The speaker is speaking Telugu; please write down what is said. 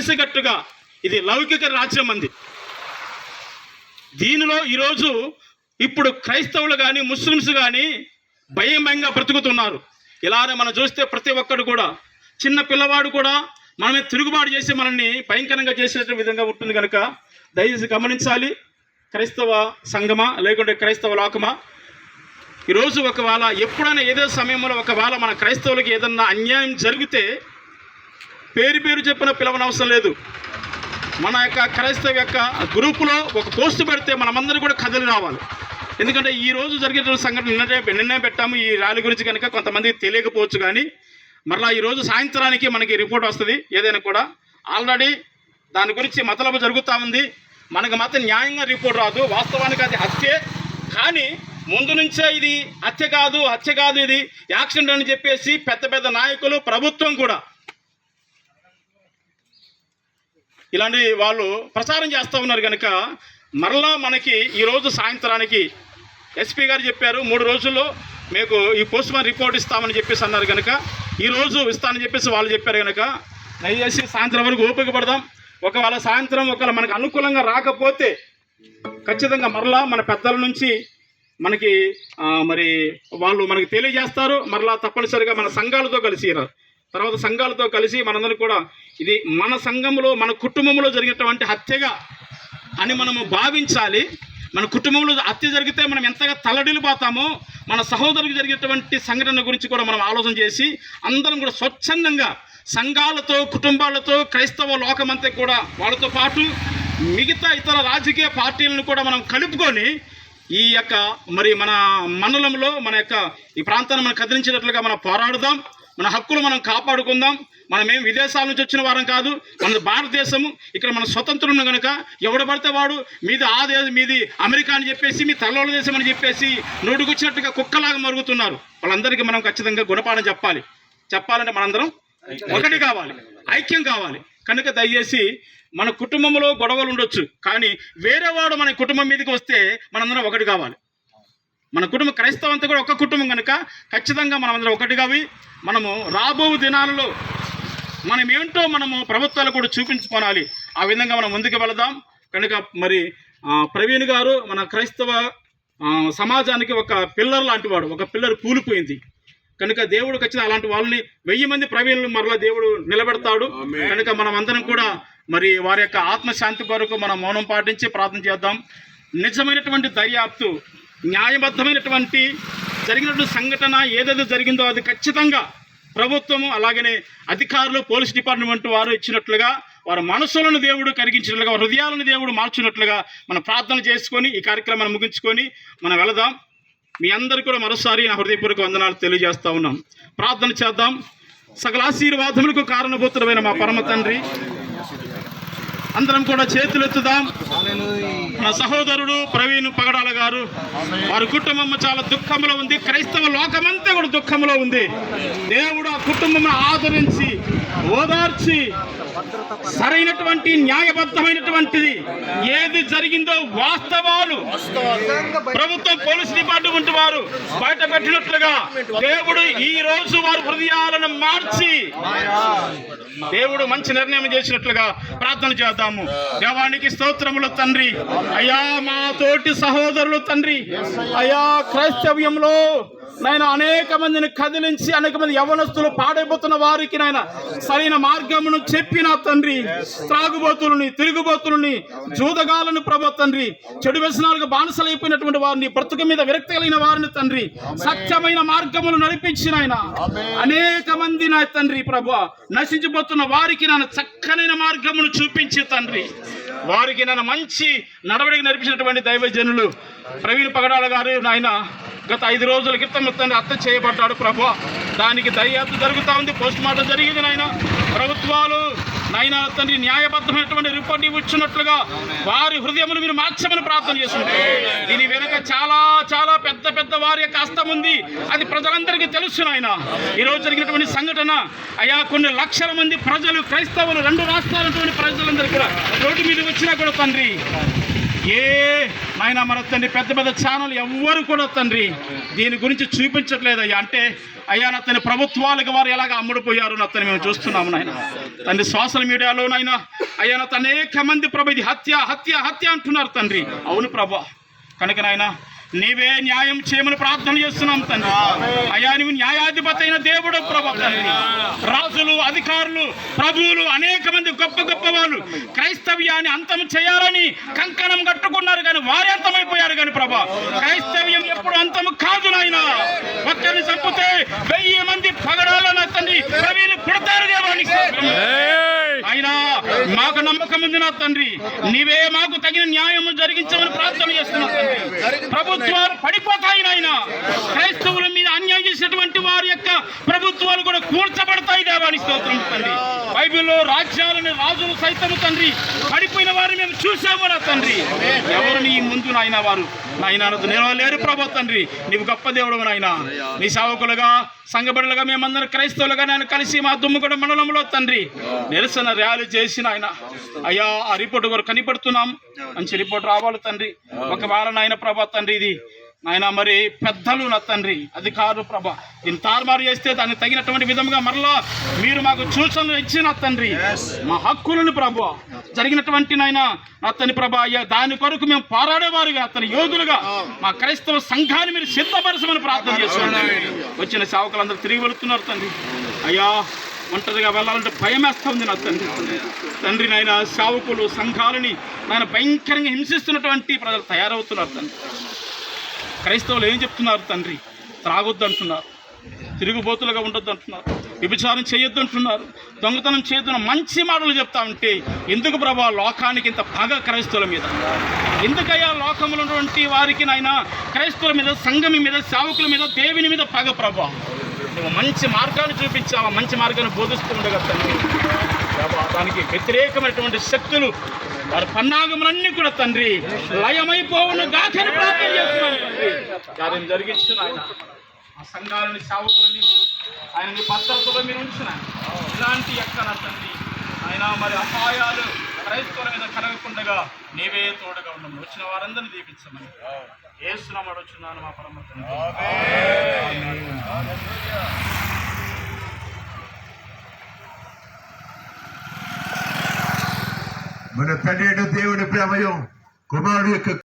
కలిసికట్టుగా ఇది లౌకిక రాజ్యం అంది. దీనిలో ఈరోజు ఇప్పుడు క్రైస్తవులు కానీ ముస్లిమ్స్ కానీ భయం భయంగా బ్రతుకుతున్నారు. ఇలానే మనం చూస్తే ప్రతి ఒక్కడు కూడా చిన్న పిల్లవాడు కూడా మనమే తిరుగుబాటు చేసి మనల్ని భయంకరంగా చేసేట విధంగా ఉంటుంది కనుక దయచేసి గమనించాలి. క్రైస్తవ సంఘమా లేకుంటే క్రైస్తవ లోకమా? ఈరోజు ఒకవేళ ఎప్పుడైనా ఏదో సమయంలో ఒకవేళ మన క్రైస్తవులకి ఏదన్నా అన్యాయం జరిగితే పేరు పేరు చెప్పిన పిలవనవసరం లేదు. మన యొక్క క్రైస్తవ యొక్క గ్రూపులో ఒక పోస్ట్ పెడితే మనమందరం కూడా కథలు రావాలి. ఎందుకంటే ఈ రోజు జరిగిన సంఘటన నిన్నటే నిన్నే పెట్టాము. ఈ ర్యాలీ గురించి కనుక కొంతమందికి తెలియకపోవచ్చు కానీ మరలా ఈ రోజు సాయంత్రానికి మనకి రిపోర్ట్ వస్తుంది. ఏదైనా కూడా ఆల్రెడీ దాని గురించి మతలబు జరుగుతూ ఉంది. మనకు మాత్రం న్యాయంగా రిపోర్ట్ రాదు. వాస్తవానికి అది హత్యే. కానీ ముందు నుంచే ఇది హత్య కాదు హత్య కాదు ఇది యాక్సిడెంట్ అని చెప్పేసి పెద్ద పెద్ద నాయకులు ప్రభుత్వం కూడా ఇలాంటి వాళ్ళు ప్రచారం చేస్తూ ఉన్నారు కనుక మరలా మనకి ఈరోజు సాయంత్రానికి ఎస్పీ గారు చెప్పారు మూడు రోజుల్లో మీకు ఈ పోస్ట్ మార్టం రిపోర్ట్ ఇస్తామని చెప్పేసి అన్నారు కనుక ఈరోజు ఇస్తామని చెప్పేసి వాళ్ళు చెప్పారు కనుక దయచేసి సాయంత్రం వరకు ఓపిక పడదాం ఒకవేళ సాయంత్రం ఒకవేళ మనకు అనుకూలంగా రాకపోతే ఖచ్చితంగా మరలా మన పెద్దల నుంచి మనకి మరి వాళ్ళు మనకి తెలియజేస్తారు. మరలా తప్పనిసరిగా మన సంఘాలతో కలిసి తర్వాత సంఘాలతో కలిసి మనందరం కూడా ఇది మన సంఘంలో మన కుటుంబంలో జరిగినటువంటి హత్యగా అని మనము భావించాలి. మన కుటుంబంలో హత్య జరిగితే మనం ఎంతగా తలడిల్లిపోతామో మన సహోదరులకు జరిగేటువంటి సంఘటన గురించి కూడా మనం ఆలోచన చేసి అందరం కూడా స్వచ్ఛందంగా సంఘాలతో కుటుంబాలతో క్రైస్తవ లోకమంతా కూడా వాళ్ళతో పాటు మిగతా ఇతర రాజకీయ పార్టీలను కూడా మనం కలుపుకొని ఈ యొక్క మరి మన మండలంలో మన యొక్క ఈ ప్రాంతాన్ని మనం కదిలించేటట్లుగా మనం పోరాడుదాం. మన హక్కులు మనం కాపాడుకుందాం. మనం ఏం విదేశాల నుంచి వచ్చిన వారం కాదు మన భారతదేశము ఇక్కడ మన స్వతంత్రం కనుక ఎవడు పడితే వాడు మీది ఆ మీది అమెరికా అని చెప్పేసి మీ తల్లోల దేశం అని చెప్పేసి నోటుకొచ్చినట్టుగా కుక్కలాగా మరుగుతున్నారు. వాళ్ళందరికీ మనం ఖచ్చితంగా గుణపాఠం చెప్పాలి. చెప్పాలంటే మనందరం ఒకటి కావాలి. ఐక్యం కావాలి. కనుక దయచేసి మన కుటుంబంలో గొడవలు ఉండొచ్చు కానీ వేరే వాడు మన కుటుంబం మీదకి వస్తే మనందరం ఒకటి కావాలి. మన కుటుంబం క్రైస్తవం అంతా కూడా ఒక కుటుంబం కనుక ఖచ్చితంగా మనమందరం ఒకటిగా అవి మనము రాబో దినాలలో మనం ఏంటో మనము ప్రభుత్వాలు కూడా చూపించుకోవాలి. ఆ విధంగా మనం ముందుకు వెళదాం. కనుక మరి ప్రవీణ్ గారు మన క్రైస్తవ సమాజానికి ఒక పిల్లర్ లాంటి వాడు ఒక పిల్లర్ కూలిపోయింది. కనుక దేవుడు ఖచ్చితంగా అలాంటి వాళ్ళని వెయ్యి మంది ప్రవీణులు మరలా దేవుడు నిలబెడతాడు. కనుక మనం అందరం కూడా మరి వారి యొక్క ఆత్మశాంతి కొరకు మనం మౌనం పాటించి ప్రార్థన చేద్దాం. నిజమైనటువంటి దర్యాప్తు న్యాయబద్ధమైనటువంటి జరిగినటువంటి సంఘటన ఏదైతే జరిగిందో అది ఖచ్చితంగా ప్రభుత్వము అలాగనే అధికారులు పోలీస్ డిపార్ట్మెంట్ వారు ఇచ్చినట్లుగా వారి మనసులను దేవుడు కరిగించినట్లుగా హృదయాలను దేవుడు మార్చినట్లుగా మనం ప్రార్థన చేసుకొని ఈ కార్యక్రమాన్ని ముగించుకొని మనం వెళదాం. మీ అందరికీ కూడా మరోసారి నా హృదయపూర్వక వందనాలు తెలియజేస్తూ ఉన్నాం. ప్రార్థన చేద్దాం. సకల ఆశీర్వాదములకు కారణభూతులమైన మా పరమ తండ్రి. అందరం కూడా చేతులెత్తుదాం. నా సహోదరుడు ప్రవీణ్ పగడాల గారు వారి కుటుంబం చాలా దుఃఖంలో ఉంది క్రైస్తవ లోకమంతా కూడా దుఃఖంలో ఉంది. దేవుడు ఆ కుటుంబం ఆదరించి ఓదార్చి సరైనటువంటి న్యాయబద్ధమైనటువంటిది ఏది జరిగిందో వాస్తవాలు. ప్రభుత్వం పోలీస్ డిపార్ట్మెంట్ వారు బయట పెట్టినట్లుగా దేవుడు ఈ రోజు వారు హృదయాలను మార్చి దేవుడు మంచి నిర్ణయం చేసినట్లుగా ప్రార్థన చేద్దాము. దేవానికి స్తోత్రములు తండ్రి. అయ్యా మా తోటి సహోదరులు తండ్రి. అయ్యా క్రైస్తవ్యంలో నాయన అనేక మందిని కదిలించి అనేక మంది యవనస్తులు పాడైపోతున్న వారికి నాయన సరైన మార్గమును చెప్పిన తండ్రి త్రాగుబోతులని తిరుగుబోతులని జూదగాలను ప్రభు తండ్రి చెడు వ్యసనాలకు బానిసలైపోయినటువంటి వారిని బ్రతుకు మీద విరక్తి కలిగిన వారిని తండ్రి సత్యమైన మార్గములు నడిపించిన ఆయన అనేక మంది నా తండ్రి ప్రభు నశించిపోతున్న వారికి నన్ను చక్కనైన మార్గమును చూపించి తండ్రి. వారికి నన్ను మంచి నడవడికి నడిపించినటువంటి దైవజనులు ప్రవీణ్ పగడాల గారు నాయన గత ఐదు రోజుల క్రితం తండ్రి హత్య చేయబడ్డాడు ప్రభు. దానికి దర్యాప్తు జరుగుతూ ఉంది. పోస్ట్ మార్టం జరిగింది నాయన. ప్రభుత్వాలు నాయన తండ్రి న్యాయబద్ధమైనటువంటి రిపోర్ట్ ఇచ్చినట్లుగా వారి హృదయములు మీరు మార్చమని ప్రార్థన చేస్తున్నారు. దీని వెనుక చాలా చాలా పెద్ద పెద్ద వారి యొక్క హస్తం ఉంది. అది ప్రజలందరికీ తెలుసు నాయన. ఈ రోజు జరిగినటువంటి సంఘటన అయా కొన్ని లక్షల మంది ప్రజలు క్రైస్తవులు రెండు రాష్ట్రాలటువంటి ప్రజలందరూ కూడా రోడ్డు మీద వచ్చినా కూడా తండ్రి ఏ నాయన మన తండ్రి పెద్ద పెద్ద ఛానల్ ఎవ్వరు కూడా తండ్రి దీని గురించి చూపించట్లేదు అయ్యా అంటే అయ్యా నా తన ప్రభుత్వాలకు వారు ఎలాగ అమ్ముడుపోయారు నా తను మేము చూస్తున్నాము నాయన. తండ్రి సోషల్ మీడియాలో నాయన అయ్యా నా అనేక మంది ప్రభు ఇది హత్య హత్య హత్య అంటున్నారు తండ్రి. అవును ప్రభా. కనుక నాయన నీవే న్యాయం చేయమని ప్రార్థన చేస్తున్నాం తండ్రి. అయ్యా నీవు న్యాయాధిపతి అయిన దేవుడు ప్రభావి రాజులు అధికారులు ప్రభువులు అనేక మంది గొప్ప గొప్ప వాళ్ళు క్రైస్తవ్యాన్ని అంతం చేయాలని కంకణం కట్టుకున్నారు కానీ వారే అంతమైపోయారు కానీ ప్రభా. క్రైస్తవ్యం ఎప్పుడు అంతం కాదు నాయన. ఒక్కరిని చంపితే వెయ్యి మంది పగడాలను తండ్రి ప్రవీలు పుడతారు దేవానికి అయినా మాకు నమ్మకం ఉంది నా తండ్రి. నీవే మాకు తగిన న్యాయం జరిగించమని ప్రార్థన చేస్తున్నా తండ్రి. ప్రభుత్వాలు పడిపోతాయి నాయన. క్రైస్తవుల మీద అన్యాయం చేసినటువంటి వారి యొక్క ప్రభుత్వాలు కూడా కూర్చబడతాయి దేవాని స్తోత్రం తండ్రి. బైబిల్లో రాజ్యాలను రాజులు సైతం తండ్రి. పడిపోయిన వారిని మేము చూసాము నా తండ్రి. ఎవరు నీ ముందు నాయన వారు? నాయన నిలవలేరు ప్రభు తండ్రి. నీవు గొప్ప దేవుడు నాయన. నీ సేవకులుగా సంఘబడులుగా మేమందరం క్రైస్తవులుగా నేను కలిసి మా దుమ్ముగూడ మండలంలో తండ్రి. నిరసన ర్యాలీ చేసిన ఆయన అయ్యా ఆ రిపోర్ట్ కూడా కనిపెడుతున్నాం. మంచి రిపోర్ట్ రావాలి తండ్రి. ఒకవేళ నాయన ప్రభా తండ్రి ఇది నాయన మరి పెద్దలు నా తండ్రి అధికారులు ప్రభ. దీన్ని తారుమారు చేస్తే దానికి తగినటువంటి విధముగా మరలా మీరు మాకు సూచనలు ఇచ్చిన తండ్రి. మా హక్కులను ప్రభు. జరిగినటువంటి నాయన నా తండ్రి ప్రభ అయ్యా దాని కొరకు మేము పోరాడేవారుగా అతని యోధులుగా. మా క్రైస్తవ సంఘాన్ని మీరు సిద్ధపరచమని ప్రార్థన చేస్తున్నాం. వచ్చిన సేవకులందరూ తిరిగి వెళుతున్నారు తండ్రి. అయ్యా ఒంటరిగా వెళ్ళాలంటే భయం వేస్తా ఉంది నా తండ్రి. తండ్రి నాయన సేవకులు సంఘాలని నాయన భయంకరంగా హింసిస్తున్నటువంటి ప్రజలు తయారవుతున్నారు తండ్రి. క్రైస్తవులు ఏం చెప్తున్నారు తండ్రి? త్రాగొద్దు అంటున్నారు తిరుగుబోతులుగా ఉండొద్దు అంటున్నారు విభిచారం చేయొద్దు అంటున్నారు దొంగతనం చేయొద్దు మంచి మాటలు చెప్తా ఉంటే ఎందుకు ప్రభా లోకానికి ఇంత పగ క్రైస్తవుల మీద? ఎందుకయ్యా లోకంలో ఉన్నటువంటి వారికి నాయన క్రైస్తవుల మీద సంఘం మీద సేవకుల మీద దేవుని మీద పగ ప్రభా నువ్వు మంచి మార్గాన్ని చూపించావా? మంచి మార్గాన్ని బోధిస్తూ ఉండగా తండ్రి. ప్రభా, దానికి వ్యతిరేకమైనటువంటి శక్తులు వారి పన్నాగములన్నీ కూడా తండ్రి లయమైపోవును గాకని ప్రార్థన చేస్తున్నాను కార్యం జరిగించు ఆయన. ఆ సంఘాలని సేవకులని ఆయనని భద్రతలో మీరు ఉంచిన ఇలాంటి ఎక్కడ తండ్రి? ఆయన మరి అపాయాలు క్రైస్తవుల మీద కలగకుండగా నీవే తోడుగా ఉండము వచ్చిన వారందరినీ దీపించమని ఏసునామడు వచ్చినాను మా పరమ మన తండ్రి దేవుడి ప్రేమయం కుమారుడు యొక్క